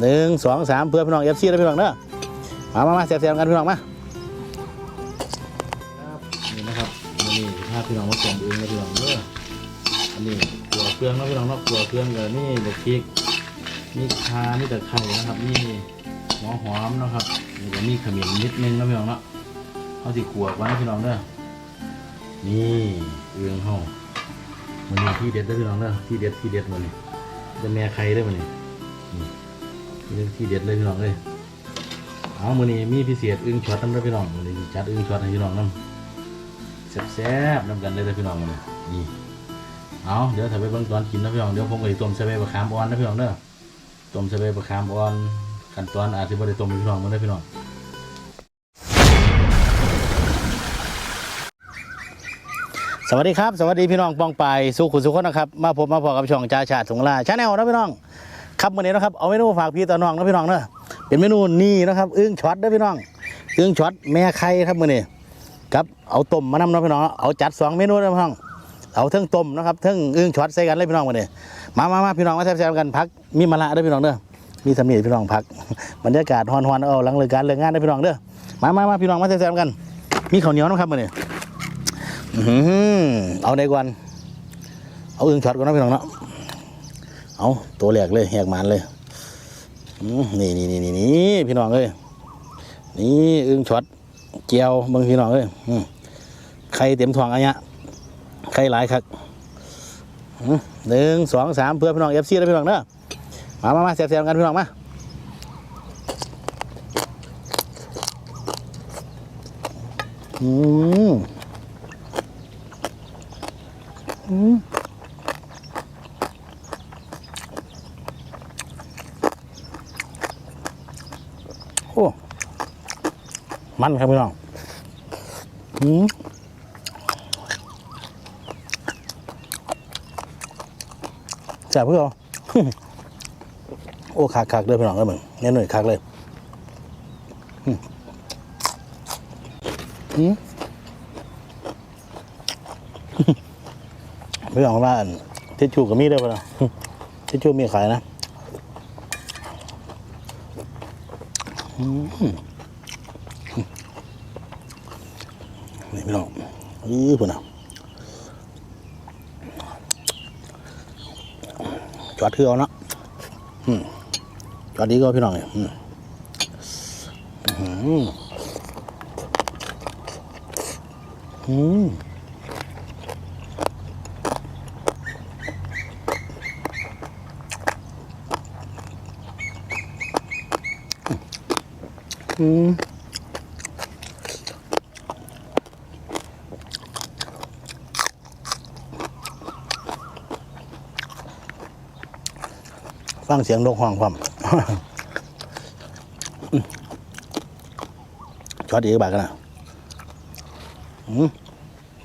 หนึ่งสองสามเพื่อพี่น้องเอฟซีแล้วพี่น้องเด้อมามามาแซ่บๆกันพี่น้องมานี่นะครับนี่ภาพพี่น้องมาส่งเองนะพี่น้องเด้ออันนี้กัวเครื่องนะพี่น้องเนาะกัวเครื่องเลยนี่เด็กพริกนี่คานี่ตะไคร้นะครับ นี่หัวหอมนะครับนี่ก็มีขมิ้นนิดนึงนะพี่น้องเนาะเอาสิขวก่อนนะพี่น้องเด้อนี่เอื้องเฮามันนี่ที่เด็ดเด้อพี่น้องเด้อที่เด็ดที่เด็ดมันนี่จะแม่ไข่ได้มันนี่ นี่เป็นที่เด็ดเลยพี่น้องเลยเอามือนี้มีพิเศษอึ้งช็อตน้ำเด้พี่น้องมือนี้จัดอึ้งช็อตให้พี่น้องน้ำแซ่บๆน้ำกันเลยเด้อพี่น้องมื้อนี้นี่เอาเดี๋ยวถ้าไปเบิ่งตอนกินนะพี่น้องเดี๋ยวผมก็สิต้มใส่ใบมะขามอ่อนนะพี่น้องเด้อต้มใส่ใบมะขามอ่อนขั้นตอนอาจจะบ่ได้ต้มพี่น้องมื้อเด้พี่น้องสวัสดีครับ สวัสดีพี่น้องปองไปสุขุสุขนะครับมาพบมาพอกับช่องจ่าชาติสงลาชาแนลนะพี่น้อง ครับวันนี้นะครับเอาเมนูฝากพี่ต่อน้องนะพี่น้องเนอะเป็นเมนูนี่นะครับอึ้งช็อตนะพี่น้องอึ้งช็อตแม่ไข่ครับมื้อนี้ครับเอาต้มมานำนะพี่น้องเอาจัดสองเมนูนะพี่น้องเอาเทั้งต้มนะครับเทั้งอึ้งช็อตใส่กันเลยพี่น้องวันนี้มามามาพี่น้องมาแซ่บๆกันพักมีมะระเด้พี่น้องเด้อมีสำนีพี่น้องพักบรรยากาศฮอนๆเอาหลังเลิกการเลิกงานเด้พี่น้องเด้อมามามาพี่น้องมาแซ่บๆกัน มีข้าวเหนียวนะครับมื้อนี้เอาได้ก่อนเอาอึ้งช็อตก่อนนะพี่น้องเนาะ เอาตัวแหลกเลยแหกมันเลยนี่นี่นี่นี่นี่พี่น้องเอ้ยนี่อึ้งช็อตเจียวเบิ่งพี่น้องเอ้ยอืมไข่เต็มท้องอันเนี้ยไข่หลายครับหนึ่งสองสามเพื่อพี่น้องเอฟซีแล้วพี่น้องเด้อมามามาแซ่บๆกันพี่น้องมาอืม โอ้มันครับพี่น้องอืมแซ่บเพื่อเอาโอ้คักคักเลยพี่น้องก็เลยมึงเน้นหน่อยคักเลยอืมพี่น้องว่านทิชชู่ก็มีด้วยป่ะเนาะทิชชู่มีขายนะ นี่พี่น้องอื้อพุ่นอะจอดเทือเอาเนะจอดดีก็พี่น้องเนี่ยอืมอืม ฟังเสียงนกห้องความช็อตอีกบาทกันนะอืม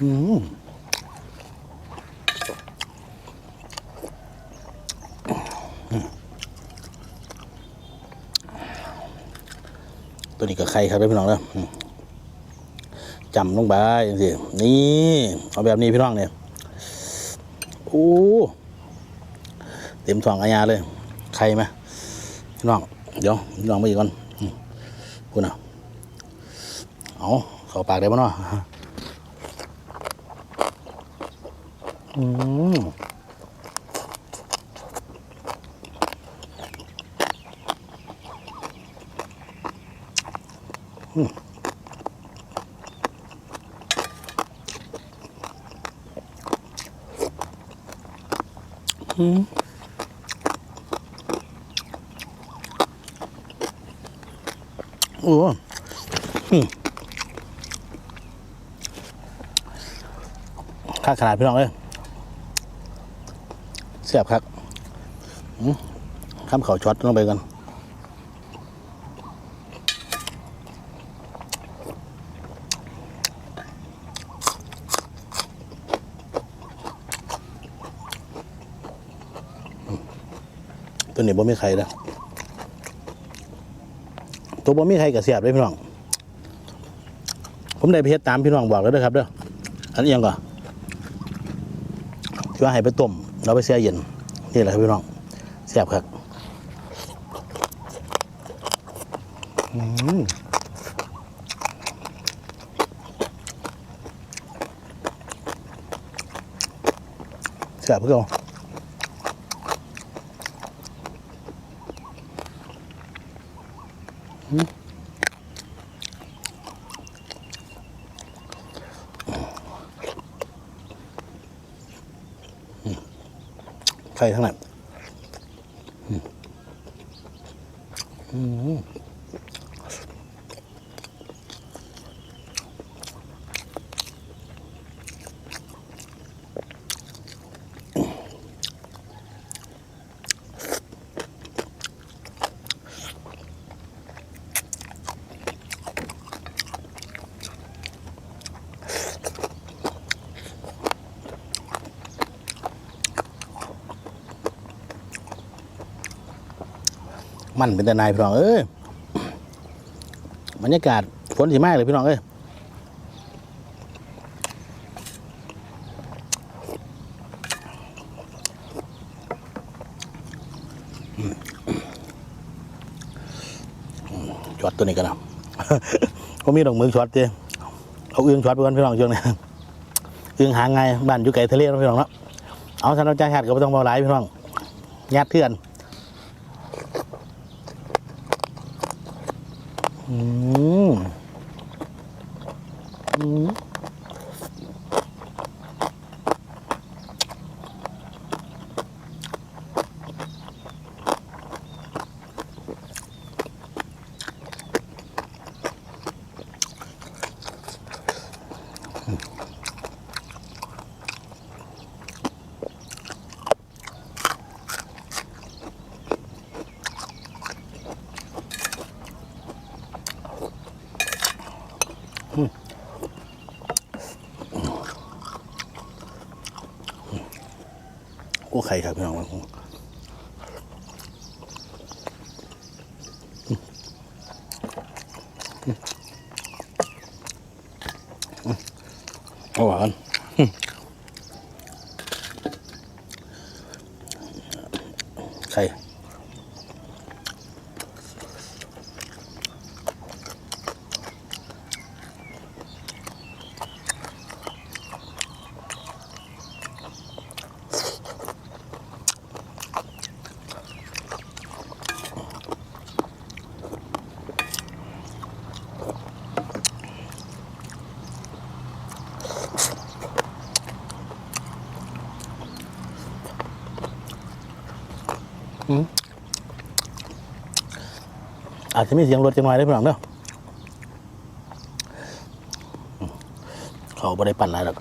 อืม ตัวนี้ก็ไข่ครับพี่น้องเด้ออืมจำลงไปจังสินี่เอาแบบนี้พี่น้องเนี่ยโอ้เต็มสองอาญาเลยใครไหมพี่น้องเดี๋ยวพี่น้องไปอีกก่อนอืมพูดนะเอาเข้าปากได้ปะเนาะอืม อืมอืมโอ้อืมค่าขนาดพี่น้องเลยเสียบครับข้ามเขาช็อตลงไปกัน ตัวนี้บ่มีใครแล้วตัวบ่มีใครกับเสียบเลยพี่น้อง ผมได้ไปเฮ็ดตามพี่น้องบอกแล้วเด้อครับเด้ออันนี้ยังก่อนที่ว่าให้ไปต้มเราไปแช่เย็นนี่แหละครับพี่น้องเสียบครับอืมแซ่บเพื่อน ใครทั้งนั้นอืม มันเป็นแต่นายพี่น้องเอ้ยบรรยากาศฝนสีมากเลยพี่น้องเอ้ยช็อตตัวนี้กันนะเขามีดอกมือช็อตเจ้เอาเอึ้องช็อตไปก่อนพี่น้องช่วงนี้เอึ้องหางไงบ้านอยู่ไกลทะเลนะพี่น้องเนาะเอาสำหรับใจหัดก็ไม่ต้องเบาหลพี่น้องยัดเทื่อน อืมอื ไข่ครับพี่น้องอาหวานไข่ อาจจะมีเสียงรถจังหน่อยได้พี่น้องเด้ออืมเขาไม่ได้ปั่นอะไรหรอก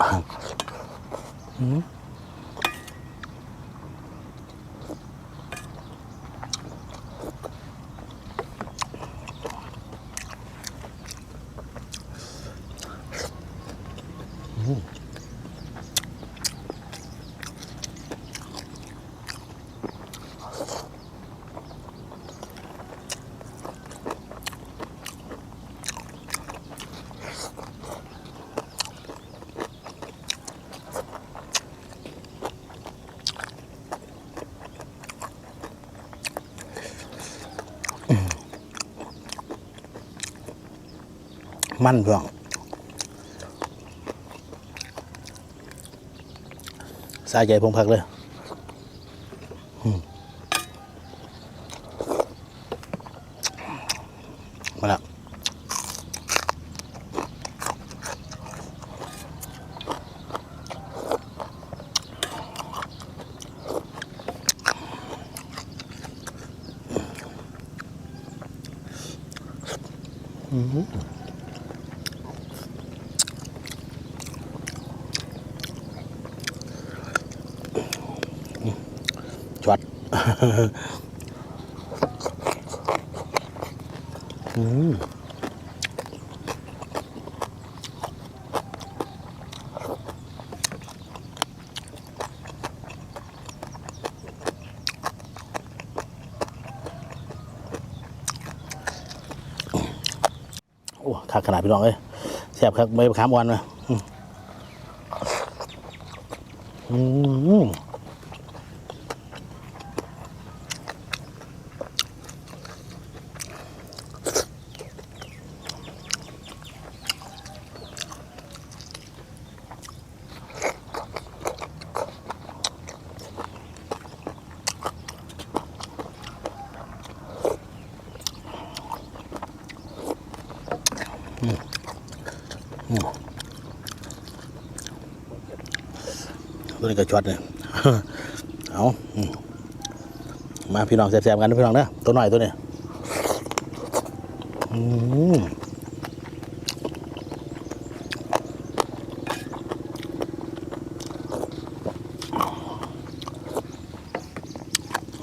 มันพี่องสายใจพงพักเลยมาล้วช็อต อืมโอ้ขาขนาดพี่น้องเอ้ยแซ่บครับไม่ขามวันเลยอืม นี้ก็ช็อตเนี่ยเอามาพี่น้องแซ่บๆกันนะพี่น้องนะตัวหน่อยตัวเนี้อืม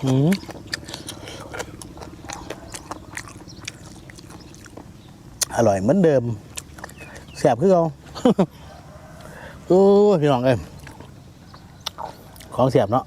อืมอร่อยเหมือนเดิมแซ่บคือเราโอ้พี่น้องเอ้ย ของเสียบเนาะ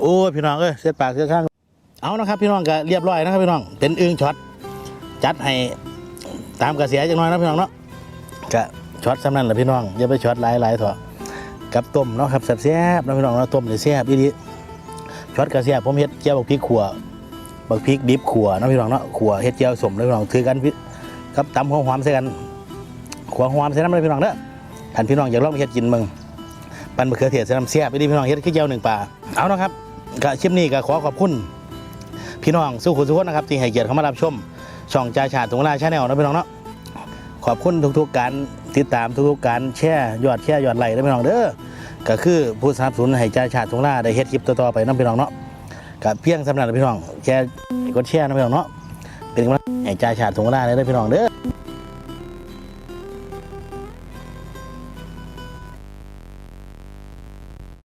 โอ้พี่น้องเอ้ยเสียปากเสียดข้างเอานะครับ พี่น้องก็เรียบร้อยนะครับพี่น้อง เป็นอึ้งช็อตจัดให้ตามกระแสจังน้อยนะพี่น้องเนาะก็ช็อตสำนันแหละพี่น้องอย่าไปช็อตหลายหลายเถอะกับต้มเนาะครับแซ่บๆนะพี่น้องเนาะต้มเลยแซ่บอีดีช็อตกระแสผมเฮ็ดเจียวบักพริกขัวบักพริกดิบขัวนะพี่น้องเนาะขัวเฮ็ดเจียวสมเลยพี่น้องถือกันพี่กับตำหัวหอมใส่กันขัวหอมใส่น้ำเลยพี่น้องเด้อท่านพี่น้องอยากลองเฮ็ดกินมึง ปันมะเขือเทศใส่น้ำเสียบไปดีพี่น้องเฮ็ดขี้เจียวหนึ่งปลาเอานะครับก็ชิมนี้ก็ขอขอบคุณพี่น้องสู้คุณสุขคนนะครับที่ให้เกียรติเข้ามารับชม ช่องจ่าชาติตรงลาชาแนลนะพี่น้องเนาะขอบคุณทุกๆการติดตามทุกๆการแชร์ยอดแชร์ยอดไลค์นะพี่น้องเด้อก็คือผู้สนับสนุนให้จ่าชาติตรงลาได้เฮ็ดคลิปต่อๆไปนะพี่น้องเนาะก็เพียงสำหรับพี่น้องแชร์กดแชร์นะพี่น้องเนาะเป็นกำลังใจให้จ่าชาติตรงลาเลยนะพี่น้องเด้อ